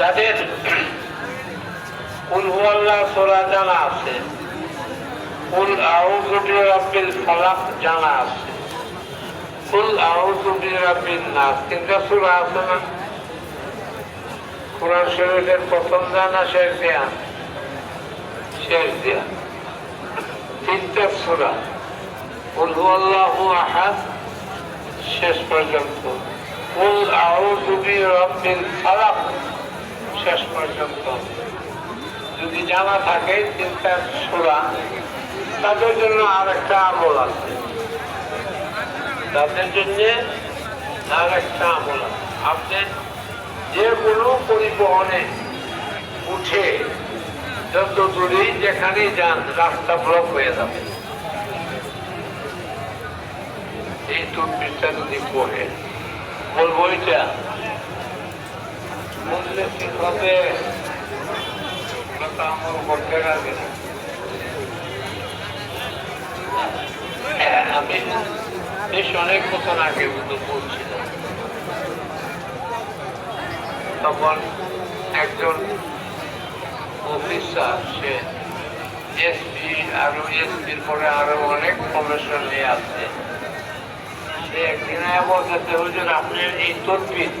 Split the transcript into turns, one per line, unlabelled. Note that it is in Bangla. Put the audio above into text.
যাদের সোরা জানা আছে জানা আছে। তিনটা সূরা আছে না? কোরআন শরীফের প্রথম জানা শেষ দেয়া শেষ দেয়া। তিনটা সূরা আহাদ, শেষ পর্যন্ত। কুল আউযুবি রাব্বিল ফালাক শেষ পর্যন্ত। যদি জানা থাকে তিনটা সূরা তাদের জন্য আর একটা আমল আছে। তাদের জন্য আর একটা আমল আছে। আপনি যে কোনো পরিবহনে উঠে যত দূরেই যেখানেই যান, রাস্তা ব্লক হয়ে যাবে। এই টুথপিসটা যদি পড়ে, বলব এটা বললে ঠিক আমল করতে হ্যাঁ, আমি বেশ অনেক বছর আগে কিন্তু বলছিলাম তখন একজন অফিসার সে এসপি আরও এসপির পরে আরও অনেক প্রমোশন নিয়ে আসছে। সে একদিন বলতে হুজুর আপনি এই তদবির